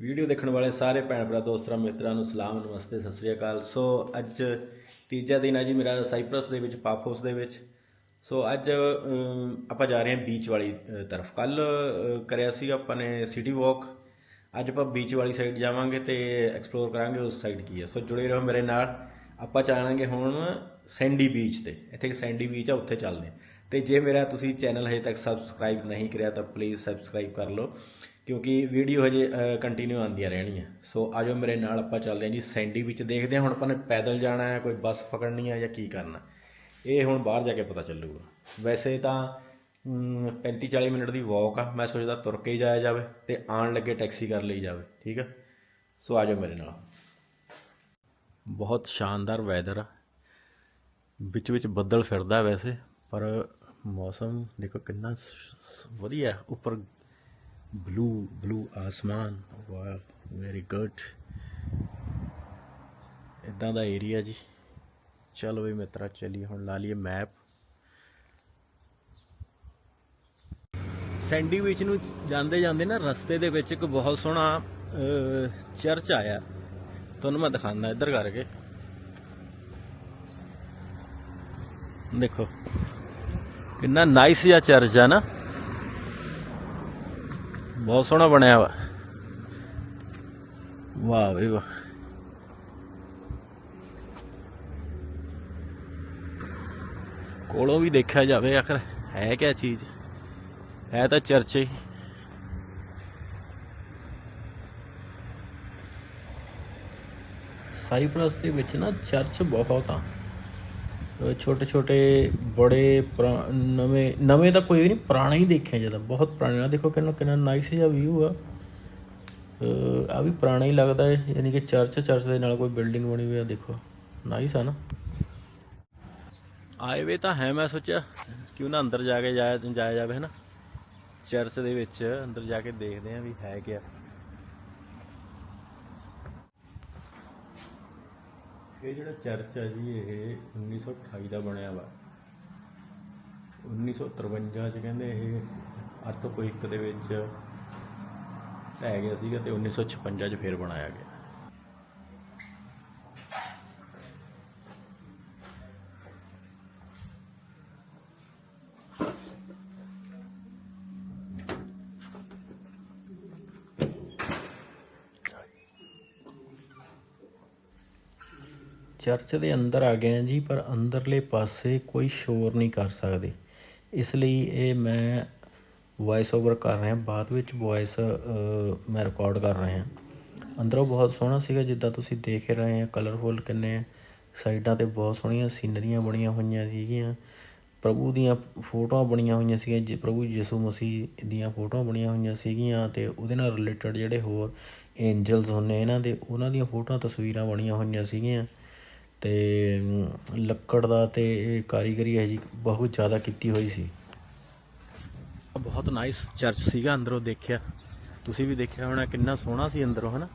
Video ਦੇਖਣ ਵਾਲੇ ਸਾਰੇ ਭੈਣ ਭਰਾ, ਦੋਸਤਾਂ, ਮਿੱਤਰਾਂ ਨੂੰ ਸਲਾਮ, ਨਮਸਤੇ, ਸਤਿ ਸ੍ਰੀ ਅਕਾਲ। ਸੋ ਅੱਜ ਤੀਜਾ ਦਿਨ ਹੈ ਜੀ ਮੇਰਾ ਸਾਈਪਰਸ ਦੇ ਵਿੱਚ ਪਾਫੋਸ ਦੇ ਵਿੱਚ। ਸੋ ਅੱਜ ਆਪਾਂ ਜਾ ਰਹੇ ਹਾਂ ਬੀਚ ਵਾਲੀ ਤਰਫ। ਕੱਲ ਕਰਿਆ ਸੀ ਆਪਾਂ ਨੇ ਸਿਟੀ ਵਾਕ ਅੱਜ ਆਪਾਂ ਬੀਚ ਵਾਲੀ ਸਾਈਡ ਜਾਵਾਂਗੇ ਤੇ ਐਕਸਪਲੋਰ ਕਰਾਂਗੇ ਉਸ ਸਾਈਡ ਕੀ ਹੈ। ਸੋ ਜੁੜੇ ਰਹੋ ਮੇਰੇ ਨਾਲ। ਆਪਾਂ ਚਾਹਾਂਗੇ ਹੁਣ ਸੈਂਡੀ ਬੀਚ ਤੇ। ਇੱਥੇ ਸੈਂਡੀ ਬੀਚ ਆ, ਉੱਥੇ ਚੱਲਦੇ ਹਾਂ। ਤੇ ਜੇ ਮੇਰਾ ਤੁਸੀਂ ਚੈਨਲ ਹਜੇ ਤੱਕ ਸਬਸਕ੍ਰਾਈਬ ਨਹੀਂ ਕਰਿਆ ਤਾਂ ਪਲੀਜ਼ ਸਬਸਕ੍ਰਾਈਬ ਕਰ ਲਓ। ਕਿਉਂਕਿ ਵੀਡੀਓ ਹਜੇ ਕੰਟੀਨਿਊ ਆਉਂਦੀਆਂ ਰਹਿਣੀਆਂ। ਸੋ ਆਜੋ ਮੇਰੇ ਨਾਲ ਆਪਾਂ ਚੱਲਦੇ ਹਾਂ ਜੀ, ਸੈਂਡੀ ਵਿੱਚ ਦੇਖਦੇ ਹਾਂ ਹੁਣ ਆਪਾਂ ਨੇ ਪੈਦਲ ਜਾਣਾ ਹੈ, ਕੋਈ ਬੱਸ ਫੜਨੀ ਹੈ ਜਾਂ ਕੀ ਕਰਨਾ ਇਹ ਹੁਣ ਬਾਹਰ ਜਾ ਕੇ ਪਤਾ ਚੱਲੂਗਾ। ਵੈਸੇ ਤਾਂ 35 40 ਮਿੰਟ ਦੀ ਵਾਕ ਆ। ਮੈਂ ਸੋਚਦਾ ਤੁਰ ਕੇ ਜਾਇਆ ਜਾਵੇ ਤੇ ਆਉਣ ਲੱਗੇ ਟੈਕਸੀ ਕਰ ਲਈ ਜਾਵੇ, ਠੀਕ ਆ? ਸੋ ਆਜੋ ਮੇਰੇ ਨਾਲ। ਬਹੁਤ ਸ਼ਾਨਦਾਰ ਵੈਦਰ ਆ। ਵਿੱਚ ਵਿੱਚ ਬੱਦਲ ਫਿਰਦਾ ਵੈਸੇ, ਪਰ ਮੌਸਮ ਦੇਖੋ ਕਿੰਨਾ ਸ- ਵਧੀਆ ਉੱਪਰ ਬਲੂ ਬਲੂ ਆਸਮਾਨ ਵਾਹ ਵੈਰੀ ਗੁੱਡ ਇਦਾਂ ਦਾ ਏਰੀਆ ਜੀ। ਚਲੋ ਵੀ ਮਿੱਤਰਾ, ਚੱਲੀਏ, ਹੁਣ ਲਾ ਲਈਏ ਮੈਪ ਸੈਂਡੀ ਬੀਚ ਨੂੰ ਜਾਂਦੇ ਜਾਂਦੇ ਨਾ ਰਸਤੇ ਦੇ ਵਿੱਚ ਇੱਕ ਬਹੁਤ ਸੋਹਣਾ ਚਰਚ ਆਇਆ। ਤੁਹਾਨੂੰ ਮੈਂ ਦਿਖਾਉਂਦਾ ਇੱਧਰ ਕਰਕੇ। ਦੇਖੋ, ਕਿੰਨਾ ਨਾਈਸ ਜਿਹਾ ਚਰਚ ਆ ਨਾ। ਬਹੁਤ ਸੋਹਣਾ ਬਣਿਆ ਵਾ। ਵਾਹ ਵੀ ਵਾਹ। ਕੋਲੋਂ ਵੀ ਦੇਖਿਆ ਜਾਵੇ ਆਖਰ ਹੈ ਕਿਆ ਚੀਜ਼? ਹੈ ਤਾਂ ਚਰਚ ਹੀ। ਸਾਈਪ੍ਰਸ ਦੇ ਵਿੱਚ ਨਾ ਚਰਚ ਬਹੁਤ ਆ। ਛੋਟੇ ਛੋਟੇ ਬੜੇ ਨਵੇਂ ਨਵੇਂ ਤਾਂ ਕੋਈ ਵੀ ਨਹੀਂ, ਪੁਰਾਣੇ ਹੀ ਦੇਖਿਆ ਜਾਂਦਾ, ਬਹੁਤ ਪੁਰਾਣੇ ਆ। ਦੇਖੋ ਕਿੰਨਾ ਕਿੰਨਾ ਨਾਈਸ ਜਿਹਾ ਵਿਊ ਆ। ਆ ਵੀ ਪੁਰਾਣਾ ਹੀ ਲੱਗਦਾ ਹੈ ਯਾਨੀ ਕਿ ਚਰਚ ਚਰਚ ਦੇ ਨਾਲ ਕੋਈ ਬਿਲਡਿੰਗ ਬਣੀ ਹੋਈ ਆ, ਦੇਖੋ। ਨਾਈਸ ਆ ਨਾ। ਆਏ ਵੇ ਤਾਂ ਹੈ, ਮੈਂ ਸੋਚਿਆ ਕਿਉਂ ਨਾ ਅੰਦਰ ਜਾ ਕੇ ਜਾਇਆ ਜਾਇਆ ਜਾਵੇ ਹੈ ਨਾ ਚਰਚ ਦੇ ਵਿੱਚ ਅੰਦਰ ਜਾ ਕੇ ਦੇਖਦੇ ਆ ਵੀ ਹੈ ਕਿਆ। ਇਹ ਜਿਹੜਾ ਚਰਚ ਹੈ ਜੀ, ਇਹ 1928 ਦਾ ਬਣਿਆ ਵਾ। 1953 ਚ ਕਹਿੰਦੇ ਇਹ ਅੱਤ ਕੋਈ ਦੇ ਵਿੱਚ ਢਹਿ ਗਿਆ ਸੀਗਾ ਤੇ 1956 ਚ ਫੇਰ ਬਣਾਇਆ ਗਿਆ। ਚਰਚ ਦੇ ਅੰਦਰ ਆ ਗਏ ਹਾਂ ਜੀ, ਪਰ ਅੰਦਰਲੇ ਪਾਸੇ ਕੋਈ ਸ਼ੋਰ ਨਹੀਂ ਕਰ ਸਕਦੇ। ਇਸ ਲਈ ਇਹ ਮੈਂ ਵੌਇਸ ਓਵਰ ਕਰ ਰਿਹਾ, ਬਾਅਦ ਵਿੱਚ ਵੌਇਸ ਮੈਂ ਰਿਕਾਰਡ ਕਰ ਰਿਹਾ ਅੰਦਰੋਂ ਬਹੁਤ ਸੋਹਣਾ ਸੀਗਾ, ਜਿੱਦਾਂ ਤੁਸੀਂ ਦੇਖ ਰਹੇ ਆ ਕਲਰਫੁੱਲ ਕਿੰਨੇ ਸਾਈਡਾਂ ਤੇ ਬਹੁਤ ਸੋਹਣੀਆਂ ਸੀਨਰੀਆਂ ਬਣੀਆਂ ਹੋਈਆਂ ਸੀਗੀਆਂ। ਪ੍ਰਭੂ ਦੀਆਂ ਫੋਟੋਆਂ ਬਣੀਆਂ ਹੋਈਆਂ ਸੀਗੀਆਂ, ਜੀ ਪ੍ਰਭੂ ਯਿਸੂ ਮਸੀਹ ਦੀਆਂ ਫੋਟੋਆਂ ਬਣੀਆਂ ਹੋਈਆਂ ਸੀਗੀਆਂ ਤੇ ਉਹਦੇ ਨਾਲ ਰਿਲੇਟਡ ਜਿਹੜੇ ਹੋਰ ਐਂਜਲਸ ਹੁੰਨੇ ਇਹਨਾਂ ਦੇ, ਉਹਨਾਂ ਦੀਆਂ ਫੋਟੋਆਂ, ਤਸਵੀਰਾਂ ਬਣੀਆਂ ਹੋਈਆਂ ਸੀਗੀਆਂ। ਅਤੇ ਲੱਕੜ ਦਾ ਅਤੇ ਇਹ ਕਾਰੀਗਰੀ ਇਹੋ ਜਿਹੀ ਬਹੁਤ ਜ਼ਿਆਦਾ ਕੀਤੀ ਹੋਈ ਸੀ। ਬਹੁਤ ਨਾਈਸ ਚਰਚ ਸੀਗਾ ਅੰਦਰੋਂ ਦੇਖਿਆ। ਤੁਸੀਂ ਵੀ ਦੇਖਿਆ ਹੋਣਾ ਕਿੰਨਾ ਸੋਹਣਾ ਸੀ ਅੰਦਰੋਂ, ਹਨਾ?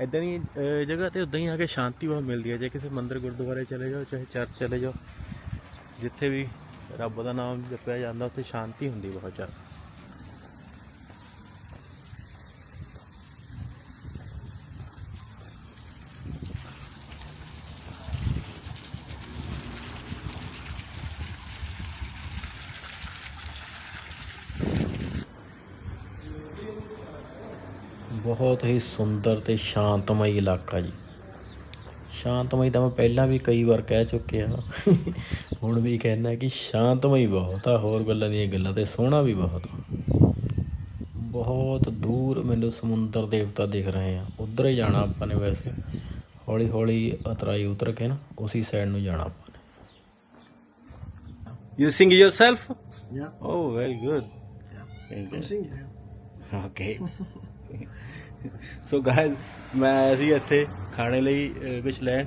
ਇਦਾਂ ਦੀ ਜਗ੍ਹਾ ਤੇ ਉਦਾਂ ਹੀ ਆ ਕੇ ਸ਼ਾਂਤੀ ਬਹੁਤ ਮਿਲਦੀ ਹੈ ਜੇ ਕਿਸੇ ਮੰਦਿਰ ਗੁਰਦੁਆਰੇ ਚਲੇ ਜਾਓ, ਚਾਹੇ ਚਰਚ ਚਲੇ ਜਾਓ, ਜਿੱਥੇ ਵੀ ਰੱਬ ਦਾ ਨਾਮ ਜਪਿਆ ਜਾਂਦਾ, ਉੱਥੇ ਸ਼ਾਂਤੀ ਹੁੰਦੀ ਬਹੁਤ ਜ਼ਿਆਦਾ। ਬਹੁਤ ਹੀ ਸੁੰਦਰ ਤੇ ਸ਼ਾਂਤਮਈ ਇਲਾਕਾ ਜੀ। ਸ਼ਾਂਤਮਈ ਤਾਂ ਮੈਂ ਪਹਿਲਾਂ ਵੀ ਕਈ ਵਾਰ ਕਹਿ ਚੁੱਕਿਆ। ਹੁਣ ਵੀ ਕਹਿਣਾ ਕਿ ਸ਼ਾਂਤਮਈ ਬਹੁਤ ਆ ਹੋਰ ਗੱਲਾਂ ਦੀਆਂ ਗੱਲਾਂ ਤੇ ਸੋਹਣਾ ਵੀ ਬਹੁਤ ਬਹੁਤ ਦੂਰ ਮੈਨੂੰ ਸਮੁੰਦਰ ਦੇਵਤਾ ਦਿਖ ਰਹੇ ਆ। ਉਧਰ ਹੀ ਜਾਣਾ ਆਪਾਂ ਨੇ ਵੈਸੇ। ਹੌਲੀ ਹੌਲੀ ਉਤਰਾਈ ਉਤਰ ਕੇ ਨਾ ਉਸੇ ਸਾਈਡ ਨੂੰ ਜਾਣਾ ਆਪਾਂ ਨੇ। You sing yourself? Yeah, oh very good. I'm singing. Okay so guys ਮੈਂ ਆਇਆ ਸੀ ਇੱਥੇ ਖਾਣੇ ਲਈ ਕੁਝ ਲੈਣ।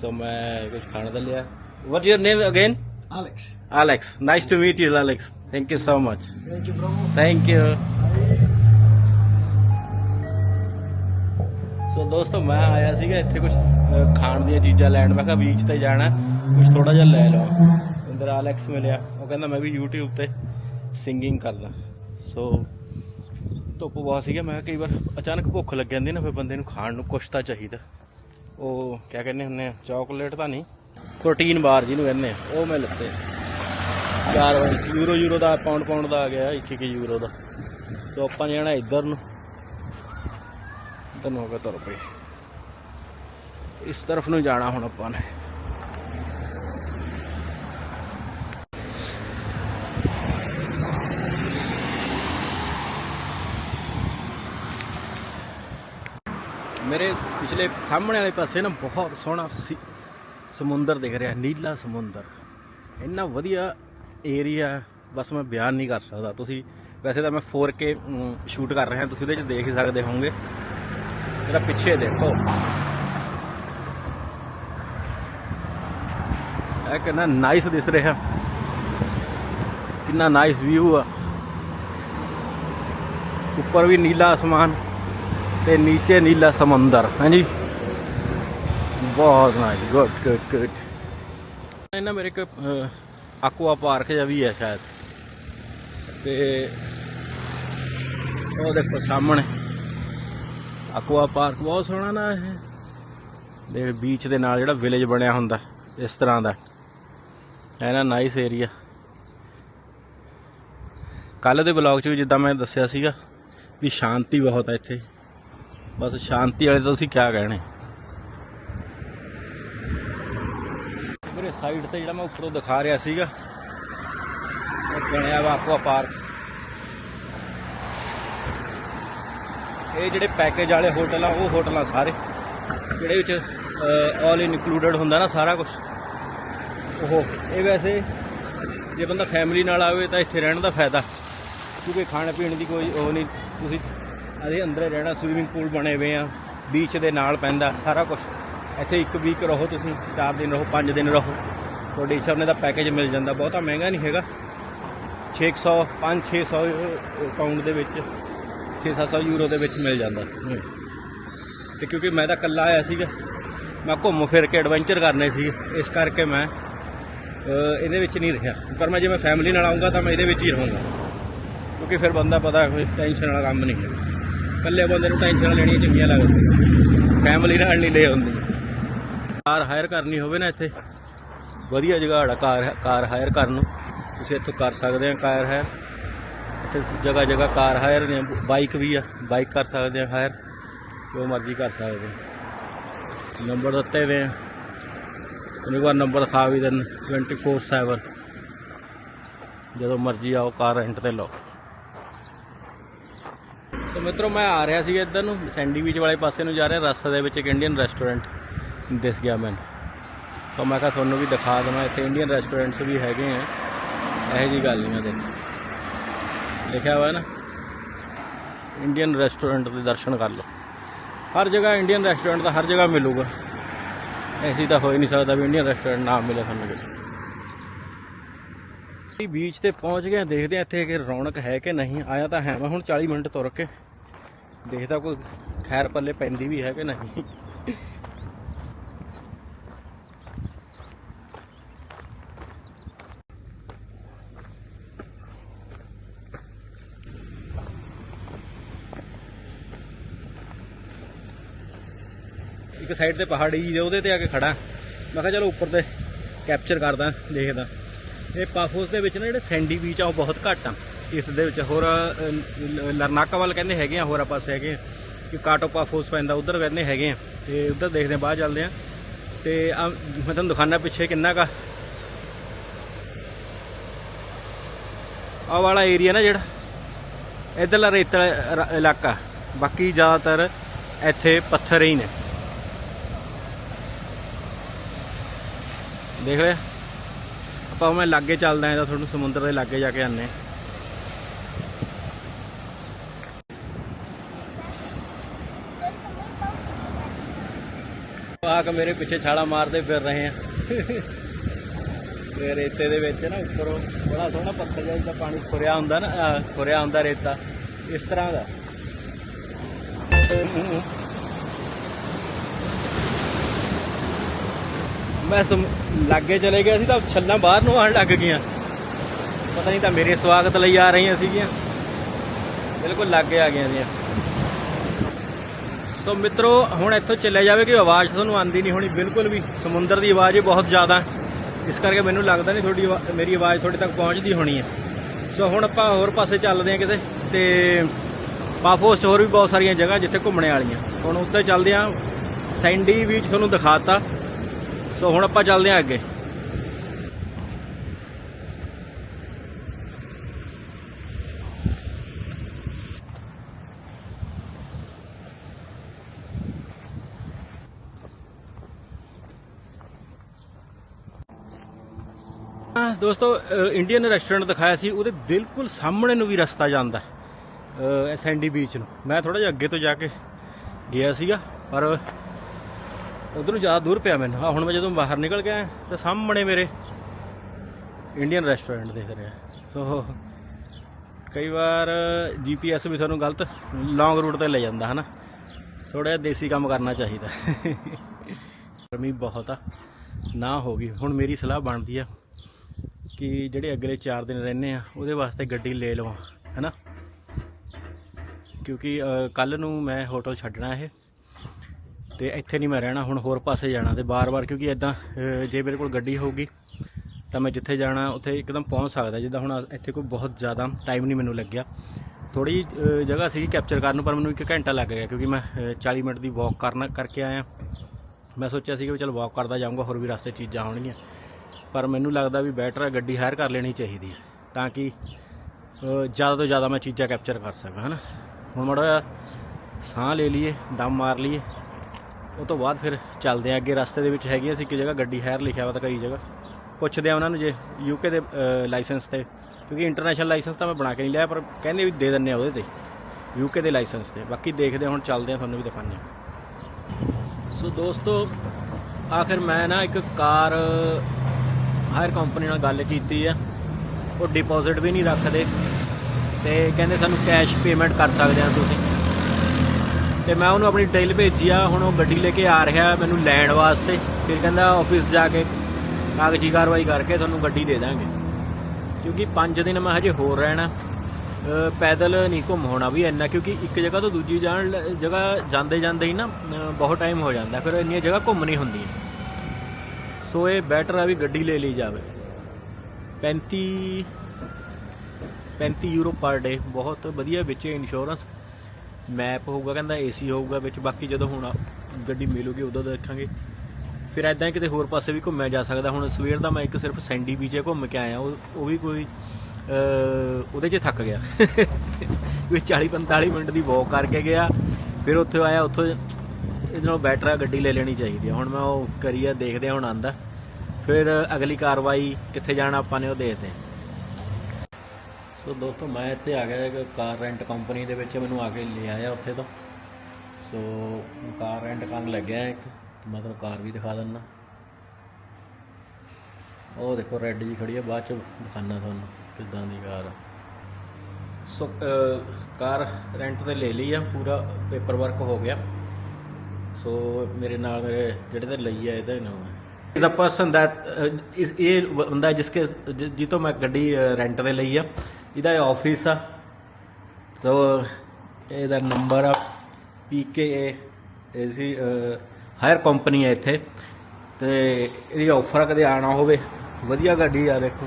ਸੋ ਮੈਂ ਕੁਝ ਖਾਣ ਦਾ ਲਿਆ। What your name again Alex. Alex. Nice to meet you Alex. Thank you so much. Thank you, bro. thank you. So ਦੋਸਤੋ ਮੈਂ ਆਇਆ ਸੀਗਾ ਇੱਥੇ ਕੁਝ ਖਾਣ ਦੀਆਂ ਚੀਜ਼ਾਂ ਲੈਣ ਮੈਂ ਕਿਹਾ ਬੀਚ ਤੇ ਜਾਣਾ ਕੁਝ ਥੋੜਾ ਜਿਹਾ ਲੈ ਲਵਾਂ ਅੰਦਰ Alex ਮਿਲਿਆ ਉਹ ਕਹਿੰਦਾ ਮੈਂ ਵੀ YouTube ਤੇ ਸਿੰਗਿੰਗ ਕਰਦਾ ਸੋ ਧੁੱਪ ਬਹੁਤ ਸੀਗਾ, ਮੈਂ ਕਿਹਾ ਕਈ ਵਾਰ ਅਚਾਨਕ ਭੁੱਖ ਲੱਗ ਜਾਂਦੀ ਨਾ, ਫਿਰ ਬੰਦੇ ਨੂੰ ਖਾਣ ਨੂੰ ਕੁਛ ਤਾਂ ਚਾਹੀਦਾ। ਉਹ ਕਿਆ ਕਹਿੰਦੇ ਹੁੰਦੇ ਆ ਚਾਕਲੇਟ ਤਾਂ ਨਹੀਂ ਪ੍ਰੋਟੀਨ ਬਾਰ ਜਿਹਨੂੰ ਕਹਿੰਦੇ ਆ, ਉਹ ਮੈਂ ਲੱਤੇ। ਚਾਰ ਯੂਰੋ ਯੂਰੋ ਦਾ ਪਾਉਂਡ ਪਾਉਂਡ ਦਾ ਆ ਗਿਆ, ਇੱਕ ਇੱਕ ਯੂਰੋ ਦਾ। ਤੇ ਆਪਾਂ ਜਾਣਾ ਇੱਧਰ ਨੂੰ। ਇੱਧਰ ਨੂੰ ਤੁਰ ਪਏ। ਇਸ ਤਰਫ ਨੂੰ ਜਾਣਾ ਹੁਣ ਆਪਾਂ ਨੇ। ਮੇਰੇ ਪਿਛਲੇ ਸਾਹਮਣੇ ਵਾਲੇ ਪਾਸੇ ਨਾ ਬਹੁਤ ਸੋਹਣਾ ਸਮੁੰਦਰ ਦਿਖ ਰਿਹਾ, ਨੀਲਾ ਸਮੁੰਦਰ। ਇੰਨਾ ਵਧੀਆ ਏਰੀਆ ਬਸ ਮੈਂ ਬਿਆਨ ਨਹੀਂ ਕਰ ਸਕਦਾ। ਤੁਸੀਂ ਵੈਸੇ ਤਾਂ ਮੈਂ 4K ਸ਼ੂਟ ਕਰ ਰਿਹਾ, ਤੁਸੀਂ ਉਹਦੇ 'ਚ ਦੇਖ ਹੀ ਸਕਦੇ ਹੋਵੋਗੇ। ਜਿਹੜਾ ਪਿੱਛੇ ਦੇਖੋ। ਇਹ ਕਿੰਨਾ ਨਾਈਸ ਦਿਸ ਰਿਹਾ। ਕਿੰਨਾ ਨਾਈਸ ਵਿਊ ਆ। ਉੱਪਰ ਵੀ ਨੀਲਾ ਅਸਮਾਨ। ਤੇ ਨੀਚੇ ਨੀਲਾ ਸਮੁੰਦਰ। ਹਾਂਜੀ। ਬਹੁਤ ਨਾਈਸ ਗੁੱਡ ਗੁੱਡ ਗੁੱਡ ਇਹਨਾਂ ਮੇਰੇ ਇੱਕ ਆਕਵਾ ਪਾਰਕ ਜਿਹਾ ਵੀ ਹੈ ਸ਼ਾਇਦ। ਤੇ ਉਹ ਦੇਖੋ ਸਾਹਮਣੇ। ਆਕਵਾ ਪਾਰਕ ਬਹੁਤ ਸੋਹਣਾ ਨਾ ਇਹ। ਦੇ ਬੀਚ ਦੇ ਨਾਲ ਜਿਹੜਾ ਵਿਲੇਜ ਬਣਿਆ ਹੁੰਦਾ, ਇਸ ਤਰ੍ਹਾਂ ਦਾ। ਹੈ ਨਾ ਨਾਈਸ ਏਰੀਆ ਕੱਲ ਦੇ ਬਲੌਗ 'ਚ ਵੀ ਜਿੱਦਾਂ ਮੈਂ ਦੱਸਿਆ ਸੀਗਾ ਵੀ ਸ਼ਾਂਤੀ ਬਹੁਤ ਹੈ ਇੱਥੇ। ਬਸ ਸ਼ਾਂਤੀ ਵਾਲੇ ਤਾਂ ਤੁਸੀਂ ਕਿਆ ਕਹਿਣੇ। ਮੇਰੇ ਸਾਈਡ ਤੇ ਜਿਹੜਾ ਮੈਂ ਉੱਪਰੋਂ ਦਿਖਾ ਰਿਹਾ ਸੀਗਾ ਉਹ ਬਣਿਆ ਵਾ ਆਪਵਾ ਪਾਰਕ ਇਹ ਜਿਹੜੇ ਪੈਕੇਜ ਵਾਲੇ ਹੋਟਲ ਆ, ਉਹ ਹੋਟਲ ਆ ਸਾਰੇ, ਜਿਹੜੇ ਵਿੱਚ ਆਲ ਇਨਕਲੂਡਡ ਹੁੰਦਾ ਨਾ ਸਾਰਾ ਕੁਝ ਉਹ, ਇਹ ਵੈਸੇ, ਜੇ ਬੰਦਾ ਫੈਮਿਲੀ ਨਾਲ ਆਵੇ ਤਾਂ ਇੱਥੇ ਰਹਿਣ ਦਾ ਫਾਇਦਾ। ਕਿਉਂਕਿ ਖਾਣ ਪੀਣ ਦੀ ਕੋਈ ਉਹ ਨਹੀਂ, ਤੁਸੀਂ ਅਦੇ ਅੰਦਰ ਰਹਿਣਾ ਸਵੀਮਿੰਗ ਪੂਲ ਬਣੇ ਹੋਏ ਆ ਬੀਚ ਦੇ ਨਾਲ ਪੈਂਦਾ ਸਾਰਾ ਕੁਝ ਇੱਥੇ ਇੱਕ ਵੀਕ ਰਹੋ ਤੁਸੀਂ 4 ਦਿਨ ਰਹੋ 5 ਦਿਨ ਰਹੋ। ਤੁਹਾਡੇ ਹਿਸਾਬ ਨਾਲ ਦਾ ਪੈਕੇਜ ਮਿਲ ਜਾਂਦਾ ਬਹੁਤਾ ਮਹਿੰਗਾ ਨਹੀਂ ਹੈਗਾ। 600 5 600 ਪਾਉਂਡ ਦੇ ਵਿੱਚ 6-700 ਯੂਰੋ ਦੇ ਵਿੱਚ ਮਿਲ ਜਾਂਦਾ। ਤੇ ਕਿਉਂਕਿ ਮੈਂ ਤਾਂ ਇਕੱਲਾ ਆਇਆ ਸੀਗਾ ਮੈਂ ਘੁੰਮ ਫਿਰ ਕੇ ਐਡਵੈਂਚਰ ਕਰਨੇ ਸੀ ਇਸ ਕਰਕੇ ਮੈਂ ਇਹਦੇ ਵਿੱਚ ਨਹੀਂ ਰਿਹਾ। ਪਰ ਮੈਂ ਜੇ ਮੈਂ ਫੈਮਿਲੀ ਨਾਲ ਆਉਂਗਾ ਤਾਂ ਮੈਂ ਇਹਦੇ ਵਿੱਚ ਹੀ ਰਹੂੰਗਾ। ਕਿਉਂਕਿ ਫਿਰ ਬੰਦਾ ਪਤਾ ਕੋਈ ਟੈਨਸ਼ਨ ਵਾਲਾ ਕੰਮ ਨਹੀਂ ਹੈ। ਇਕੱਲੇ ਬੰਦੇ ਨੂੰ ਟੈਨਸ਼ਨ ਲੈਣੀਆਂ ਚੰਗੀਆਂ ਲੱਗਦੀਆਂ। ਫੈਮਿਲੀ ਨਾਲ ਨਹੀਂ ਲੈ ਹੁੰਦੀ। ਕਾਰ ਹਾਇਰ ਕਰਨੀ ਹੋਵੇ ਨਾ ਇੱਥੇ। ਵਧੀਆ ਜਗ੍ਹਾ ਹੈ ਕਾਰ ਕਾਰ ਹਾਇਰ ਕਰਨ ਨੂੰ। ਤੁਸੀਂ ਇੱਥੋਂ ਕਰ ਸਕਦੇ ਆ ਕਾਰ ਹਾਇਰ ਇੱਥੇ ਜਗ੍ਹਾ ਜਗ੍ਹਾ ਕਾਰ ਹਾਇਰ ਨੇ ਬਾਈਕ ਵੀ ਆ। ਬਾਈਕ ਕਰ ਸਕਦੇ ਆ ਹਾਇਰ ਜੋ ਮਰਜ਼ੀ ਕਰ ਸਕਦੇ ਆ। ਨੰਬਰ ਦਿੱਤੇ ਹੋਏ ਆ। ਉਹਨੇ ਵਾਰ ਨੰਬਰ ਦਿਖਾ ਵੀ ਦਿੰਦੇ। 24/7 ਜਦੋਂ ਮਰਜ਼ੀ ਆਓ ਕਾਰ ਰੈਂਟ ਤੇ ਲਓ। ਸੋ ਮਿੱਤਰੋ, ਮੈਂ ਆ ਰਿਹਾ ਸੀ ਇੱਧਰ ਨੂੰ, ਸੈਂਡੀ ਬੀਚ ਵਾਲੇ ਪਾਸੇ ਨੂੰ ਜਾ ਰਿਹਾ, ਰਸਤੇ ਦੇ ਵਿੱਚ ਇੱਕ ਇੰਡੀਅਨ ਰੈਸਟੋਰੈਂਟ ਦਿਸ ਗਿਆ ਮੈਨੂੰ ਤਾਂ ਮੈਂ ਕਿਹਾ ਤੁਹਾਨੂੰ ਵੀ ਦਿਖਾ ਦਵਾਂ, ਇੱਥੇ ਇੰਡੀਅਨ ਰੈਸਟੋਰੈਂਟਸ ਵੀ ਹੈਗੇ ਆ। ਇਹੋ ਜੀ ਗੱਲ ਨਹੀਂ ਆ ਦੇਖ। ਲਿਖਿਆ ਹੋਇਆ ਨਾ? ਇੰਡੀਅਨ ਰੈਸਟੋਰੈਂਟ ਦੇ ਦਰਸ਼ਨ ਕਰ ਲਓ। ਹਰ ਜਗ੍ਹਾ ਇੰਡੀਅਨ ਰੈਸਟੋਰੈਂਟ ਤਾਂ ਹਰ ਜਗ੍ਹਾ ਮਿਲੂਗਾ। ਐਸੀ ਤਾਂ ਹੋ ਹੀ ਨਹੀਂ ਸਕਦਾ ਵੀ ਇੰਡੀਅਨ ਰੈਸਟੋਰੈਂਟ ਨਾ ਮਿਲੇ ਸਾਨੂੰ ਕਿਤੇ ਬੀਚ ਤੇ ਪਹੁੰਚ ਗਏ ਦੇਖਦੇ ਆ ਇੱਥੇ ਕਿ ਰੌਣਕ ਹੈ ਕਿ ਨਹੀਂ, ਆਇਆ ਤਾਂ ਹੈ, ਮੈਂ ਹੁਣ 40 ਮਿੰਟ ਤੁਰ ਕੇ ਦੇਖਦਾ ਕੋਈ ਖੈਰ ਪੱਲੇ ਪੈਂਦੀ ਵੀ ਹੈ ਕਿ ਨਹੀਂ। ਇੱਕ ਸਾਈਡ ਤੇ ਪਹਾੜੀ ਜਿਹੀ ਉਹਦੇ ਤੇ ਆ ਕੇ ਖੜਾ ਮੈਂ ਕਿਹਾ ਚਲੋ ਉੱਪਰ ਤੇ ਕੈਪਚਰ ਕਰਦਾ, ਦੇਖਦਾ। ਇਹ ਪਾਫੋਸ ਦੇ ਵਿੱਚ ਨਾ ਜਿਹੜੇ ਸੈਂਡੀ ਬੀਚ ਆ ਉਹ ਬਹੁਤ ਘੱਟ ਆ। ਇਸ ਦੇ ਵਿੱਚ ਹੋਰ ਅ, ਲਰਨਾਕਾ ਵੱਲ ਕਹਿੰਦੇ ਹੈਗੇ ਆ ਹੋਰਾਂ ਪਾਸੇ ਹੈਗੇ ਆ। ਕਿ ਕਾਟੋ ਪਾਫੋਸ ਪੈਂਦਾ ਉਧਰ ਕਹਿੰਦੇ ਹੈਗੇ ਆ। ਤੇ ਉਧਰ ਦੇਖਦੇ ਆ ਬਾਅਦ ਚੱਲਦੇ ਆ। ਤੇ ਮੈਂ ਤੁਹਾਨੂੰ ਦਿਖਾਣਾ ਪਿੱਛੇ ਕਿੰਨਾ ਕਾ ਆ। ਵਾਲਾ ਏਰੀਆ ਨਾ ਜਿਹੜਾ ਇਧਰਲਾ ਰੇਤਲਾ ਇਲਾਕਾ। ਬਾਕੀ ਜ਼ਿਆਦਾਤਰ ਇੱਥੇ ਪੱਥਰ ਹੀ ਨੇ। ਦੇਖ ਲਿਆ। ਆਪਾਂ ਮੈਂ ਲਾਗੇ ਚੱਲਦਾ ਹਾਂ ਤਾਂ ਤੁਹਾਨੂੰ ਸਮੁੰਦਰ ਦੇ ਲਾਗੇ ਜਾ ਕੇ ਆਨੇ ਆ ਮੇਰੇ ਪਿੱਛੇ ਛਾਲਾ ਮਾਰਦੇ ਫਿਰ ਰਹੇ ਆ ਤੇ ਰੇਤੇ ਦੇ ਵਿੱਚ ਨਾ ਉੱਪਰੋਂ ਬੜਾ ਸੋਹਣਾ ਪੱਥਰ ਜਿਹਾ ਜਿੱਦਾਂ ਪਾਣੀ ਖੁਰਿਆ ਹੁੰਦਾ ਨਾ ਖੁਰਿਆ ਹੁੰਦਾ ਰੇਤਾ, ਇਸ ਤਰ੍ਹਾਂ ਦਾ। ਮੈਂ ਸਮ- ਲਾਗੇ ਚਲੇ ਗਿਆ ਸੀ ਤਾਂ ਛੱਲਾਂ ਬਾਹਰ ਨੂੰ ਆਣ ਲੱਗ ਗਈਆਂ। ਪਤਾ ਨਹੀਂ ਤਾਂ ਮੇਰੇ ਸਵਾਗਤ ਲਈ ਆ ਰਹੀਆਂ ਸੀਗੀਆਂ। ਬਿਲਕੁਲ ਲਾਗੇ ਆ ਗਈਆਂ ਦੀਆਂ ਸੋ ਮਿੱਤਰੋ, ਹੁਣ ਇੱਥੋਂ ਚੱਲਿਆ ਜਾਵੇ ਕਿ ਆਵਾਜ਼ ਤੁਹਾਨੂੰ ਆਂਦੀ ਨਹੀਂ ਹੋਣੀ। ਬਿਲਕੁਲ ਵੀ ਸਮੁੰਦਰ ਦੀ ਆਵਾਜ਼ ਹੀ ਬਹੁਤ ਜ਼ਿਆਦਾ। ਇਸ ਕਰਕੇ ਮੈਨੂੰ ਲੱਗਦਾ ਨਹੀਂ ਤੁਹਾਡੀ ਆਵਾ- ਮੇਰੀ ਆਵਾਜ਼ ਤੁਹਾਡੇ ਤੱਕ ਪਹੁੰਚਦੀ ਹੋਣੀ ਹੈ। ਸੋ ਹੁਣ ਆਪਾਂ ਹੋਰ ਪਾਸੇ ਚੱਲਦੇ ਹਾਂ ਕਿਤੇ ਤੇ ਪਾਫੋਸ 'ਚ ਹੋਰ ਵੀ ਬਹੁਤ ਸਾਰੀਆਂ ਜਗ੍ਹਾ ਜਿੱਥੇ ਘੁੰਮਣੇ ਵਾਲੀਆਂ। ਹੁਣ ਉੱਤੇ ਚੱਲਦੇ ਹਾਂ। ਸੈਂਡੀ ਬੀਚ ਤੁਹਾਨੂੰ ਦਿਖਾਤਾ। ਸੋ ਹੁਣ ਆਪਾਂ ਚੱਲਦੇ ਹਾਂ ਅੱਗੇ। ਦੋਸਤੋ ਇੰਡੀਅਨ ਰੈਸਟੋਰੈਂਟ ਦਿਖਾਇਆ ਸੀ, ਉਹਦੇ ਬਿਲਕੁਲ ਸਾਹਮਣੇ ਨੂੰ ਵੀ ਰਸਤਾ ਜਾਂਦਾ ਹੈ ਸੈਂਡੀ ਬੀਚ ਨੂੰ। ਮੈਂ ਥੋੜਾ ਜਿਹਾ ਅੱਗੇ ਤੋਂ ਜਾ ਕੇ ਗਿਆ ਸੀਗਾ, ਪਰ ਉਧਰੋਂ ਜ਼ਿਆਦਾ ਦੂਰ ਪਿਆ ਮੈਨੂੰ। ਆ ਹੁਣ ਮੈਂ ਜਦੋਂ ਬਾਹਰ ਨਿਕਲ ਗਿਆ, ਤਾਂ ਸਾਹਮਣੇ ਮੇਰੇ ਇੰਡੀਅਨ ਰੈਸਟੋਰੈਂਟ ਦੇਖ ਰਿਹਾ। ਸੋ ਕਈ ਵਾਰ ਜੀਪੀਐਸ ਵੀ ਤੁਹਾਨੂੰ ਗਲਤ ਲੌਂਗ ਰੂਟ ਤੇ ਲੈ ਜਾਂਦਾ, ਹਨਾ? ਥੋੜਾ ਜਿਹਾ ਦੇਸੀ ਕੰਮ ਕਰਨਾ ਚਾਹੀਦਾ। ਗਰਮੀ ਬਹੁਤ ਆ, ਨਾ ਹੋ ਗਈ। ਹੁਣ ਮੇਰੀ ਸਲਾਹ ਬਣਦੀ ਆ ਕਿ ਜਿਹੜੇ ਅਗਲੇ 4 ਦਿਨ ਰਹਿੰਦੇ ਆ, ਉਹਦੇ ਵਾਸਤੇ ਗੱਡੀ ਲੈ ਲਵਾਂ, ਹੈਨਾ? ਕਿਉਂਕਿ ਕੱਲ ਨੂੰ ਮੈਂ ਹੋਟਲ ਛੱਡਣਾ ਇਹ। ਤੇ ਇੱਥੇ ਨਹੀਂ ਮੈਂ ਰਹਿਣਾ ਹੁਣ ਹੋਰ ਪਾਸੇ ਜਾਣਾ ਤੇ ਬਾਰ-ਬਾਰ ਕਿਉਂਕਿ ਇਦਾਂ ਜੇ ਮੇਰੇ ਕੋਲ ਗੱਡੀ ਹੋਊਗੀ ਤਾਂ ਮੈਂ ਜਿੱਥੇ ਜਾਣਾ ਉੱਥੇ ਇੱਕਦਮ ਪਹੁੰਚ ਸਕਦਾ ਜਿੱਦਾਂ ਹੁਣ ਇੱਥੇ ਕੋਈ ਬਹੁਤ ਜ਼ਿਆਦਾ ਟਾਈਮ ਨਹੀਂ ਮੈਨੂੰ ਲੱਗਿਆ। ਥੋੜੀ ਜਗ੍ਹਾ ਸੀ ਕੈਪਚਰ ਕਰਨ ਨੂੰ ਪਰ ਮੈਨੂੰ 1 ਘੰਟਾ ਲੱਗ ਗਿਆ ਕਿਉਂਕਿ ਮੈਂ ਅ, 40 ਮਿੰਟ ਦੀ ਵਾਕ ਕਰਨ ਕਰਕੇ ਆਇਆ। ਮੈਂ ਸੋਚਿਆ ਸੀ ਕਿ ਚਲ ਵਾਕ ਕਰਦਾ ਜਾਊਂਗਾ ਹੋਰ ਵੀ ਰਸਤੇ ਚੀਜ਼ਾਂ ਹੋਣਗੀਆਂ। ਪਰ ਮੈਨੂੰ ਲੱਗਦਾ ਵੀ ਬੈਟਰ ਹੈ ਗੱਡੀ ਹਾਇਰ ਕਰ ਲੈਣੀ ਚਾਹੀਦੀ ਹੈ ਤਾਂ ਕਿ ਜ਼ਿਆਦਾ ਤੋਂ ਜ਼ਿਆਦਾ ਮੈਂ ਚੀਜ਼ਾਂ ਕੈਪਚਰ ਕਰ ਸਕਾਂ ਹਨਾ? ਹੁਣ ਮਾੜਾ ਜਿਹਾ ਸਾਹ ਲੈ ਲਈਏ ਦਮ ਮਾਰ ਲਈਏ ਉਹ ਤੋਂ ਬਾਅਦ ਫਿਰ ਚੱਲਦੇ ਆ ਅੱਗੇ, ਰਸਤੇ ਦੇ ਵਿੱਚ ਹੈਗੀਆਂ ਸੀ ਇੱਕ ਜਗ੍ਹਾ, ਗੱਡੀ ਹਾਇਰ ਲਿਖਿਆ ਵਾ ਤਾਂ ਕਈ ਜਗ੍ਹਾ। ਪੁੱਛਦੇ ਆ ਉਹਨਾਂ ਨੂੰ ਜੇ ਯੂਕੇ ਦੇ ਲਾਇਸੈਂਸ ਤੇ, ਕਿਉਂਕਿ ਇੰਟਰਨੈਸ਼ਨਲ ਲਾਇਸੈਂਸ ਤਾਂ ਮੈਂ ਬਣਾ ਕੇ ਨਹੀਂ ਲਿਆ, ਪਰ ਕਹਿੰਦੇ ਵੀ ਦੇ ਦਿੰਨੇ ਆ ਉਹਦੇ ਤੇ। ਯੂਕੇ ਦੇ ਲਾਇਸੈਂਸ ਤੇ। ਬਾਕੀ ਦੇਖਦੇ ਆ ਹੁਣ ਚੱਲਦੇ ਆ ਤੁਹਾਨੂੰ ਵੀ ਦਿਖਾਉਂਦੇ ਆ ਸੋ ਦੋਸਤੋ, ਆਖਿਰ ਮੈਂ ਨਾ ਇੱਕ ਕਾਰ ਹਾਇਰ ਕੰਪਨੀ ਨਾਲ ਗੱਲ ਕੀਤੀ ਆ। ਉਹ ਡਿਪੋਜ਼ਿਟ ਵੀ ਨਹੀਂ ਰੱਖਦੇ। ਤੇ ਕਹਿੰਦੇ ਸਾਨੂੰ ਕੈਸ਼ ਪੇਮੈਂਟ ਕਰ ਸਕਦੇ ਆ ਤੁਸੀਂ। ਤੇ ਮੈਂ ਉਹਨੂੰ ਆਪਣੀ ਡਿਟੇਲ ਭੇਜੀ ਆ, ਹੁਣ ਉਹ ਗੱਡੀ ਲੈ ਕੇ ਆ ਰਿਹਾ ਮੈਨੂੰ ਲੈਣ ਵਾਸਤੇ। ਫਿਰ ਕਹਿੰਦਾ ਆਫਿਸ ਜਾ ਕੇ ਕਾਗਜ਼ੀ ਕਾਰਵਾਈ ਕਰਕੇ ਤੁਹਾਨੂੰ ਗੱਡੀ ਦੇ ਦਾਂਗੇ। ਕਿਉਂਕਿ 5 ਦਿਨ ਮੈਂ ਹਜੇ ਹੋਰ ਰਹਿਣਾ। ਪੈਦਲ ਨਹੀਂ ਘੁੰਮ ਹੋਣਾ ਵੀ ਇੰਨਾ, ਕਿਉਂਕਿ ਇੱਕ ਜਗ੍ਹਾ ਤੋਂ ਦੂਜੀ ਜਾਣ ਜਗ੍ਹਾ ਜਾਂਦੇ ਜਾਂਦੇ ਹੀ ਨਾ ਬਹੁਤ ਟਾਈਮ ਹੋ ਜਾਂਦਾ। ਫਿਰ ਇੰਨੀਆਂ ਜਗ੍ਹਾ ਘੁੰਮ ਨਹੀਂ ਹੁੰਦੀਆਂ। ਸੋ ਇਹ ਬੈਟਰ ਆ ਵੀ ਗੱਡੀ ਲੈ ਲਈ ਜਾਵੇ। 35 35 ਯੂਰੋ ਪਰ ਡੇ ਬਹੁਤ ਵਧੀਆ ਵਿੱਚ ਇੰਸ਼ੋਰੈਂਸ ਮੈਪ ਹੋਊਗਾ, ਕਹਿੰਦਾ ਏਸੀ ਹੋਊਗਾ ਵਿੱਚ, ਬਾਕੀ ਜਦੋਂ ਹੁਣ ਗੱਡੀ ਮਿਲੂਗੀ ਉਦੋਂ ਦੇਖਾਂਗੇ। ਫਿਰ ਐਦਾਂ ਕਿਤੇ ਹੋਰ ਪਾਸੇ ਵੀ ਘੁੰਮਿਆ ਜਾ ਸਕਦਾ। ਹੁਣ ਸਵੇਰ ਦਾ ਮੈਂ ਇੱਕ ਸਿਰਫ ਸੈਂਡੀ ਬੀਚੇ ਘੁੰਮ ਕੇ ਆਇਆ। ਉਹ ਉਹ ਵੀ ਕੋਈ ਉਹਦੇ 'ਚ ਥੱਕ ਗਿਆ। ਕੋਈ 40 45 ਮਿੰਟ ਦੀ ਵਾਕ ਕਰਕੇ ਗਿਆ। ਫਿਰ ਉੱਥੇ ਆਇਆ, ਉੱਥੋਂ ਇਹਦੇ ਨਾਲੋਂ ਬੈਟਰਾ ਗੱਡੀ ਲੈ ਲੈਣੀ ਚਾਹੀਦੀ ਹੈ ਹੁਣ ਮੈਂ ਉਹ ਕਰੀ ਆ ਦੇਖਦੇ ਹੁਣ ਆਂਦਾ। ਫਿਰ ਅਗਲੀ ਕਾਰਵਾਈ, ਕਿੱਥੇ ਜਾਣਾ ਆਪਾਂ ਨੇ ਉਹ ਦੇਖਦੇ ਹਾਂ ਸੋ ਦੋਸਤੋ, ਮੈਂ ਇੱਥੇ ਆ ਗਿਆ ਇੱਕ ਕਾਰ ਰੈਂਟ ਕੰਪਨੀ ਦੇ ਵਿੱਚ, ਮੈਨੂੰ ਆ ਕੇ ਲੈ ਆਇਆ ਉੱਥੇ ਤੋਂ। ਸੋ ਕਾਰ ਰੈਂਟ ਕਰਨ ਲੱਗਿਆ ਇੱਕ ਮੈਂ ਤੁਹਾਨੂੰ ਕਾਰ ਵੀ ਦਿਖਾ ਦਿੰਦਾ। ਉਹ ਦੇਖੋ, ਰੈੱਡ ਜੀ ਖੜੀ ਹੈ ਬਾਅਦ ਚ ਦਿਖਾਣਾ ਤੁਹਾਨੂੰ ਕਿੱਦਾਂ ਦੀ ਕਾਰ ਆ। ਸੋ ਕਾਰ ਰੈਂਟ ਤੇ ਲੈ ਲਈ ਆ, ਪੂਰਾ ਪੇਪਰ ਵਰਕ ਹੋ ਗਿਆ। ਸੋ ਮੇਰੇ ਨਾਲ ਮੇਰੇ ਜਿਹੜੇ ਤੇ ਲਈ ਆ, ਇਹਦਾ ਨਾਮ ਹੈ ਦਾ ਪਰਸਨ ਦੈਟ ਇਸ, ਇਹ ਬੰਦਾ ਜਿਸਕੇ, ਜਿ- ਜਿੱਥੋਂ ਮੈਂ ਗੱਡੀ ਰੈਂਟ ਤੇ ਲਈ ਆ ਇਹਦਾ ਆਫਿਸ ਆ। ਸੋ ਇਹਦਾ ਨੰਬਰ ਆ। ਪੀਕੇ ਐਸੀ ਹਾਇਰ ਕੰਪਨੀ ਹੈ ਇੱਥੇ। ਤੇ ਇਹਦੀ ਆਫਰ ਕਦੇ ਆਣਾ ਹੋਵੇ। ਵਧੀਆ ਗੱਡੀ ਆ ਦੇਖੋ।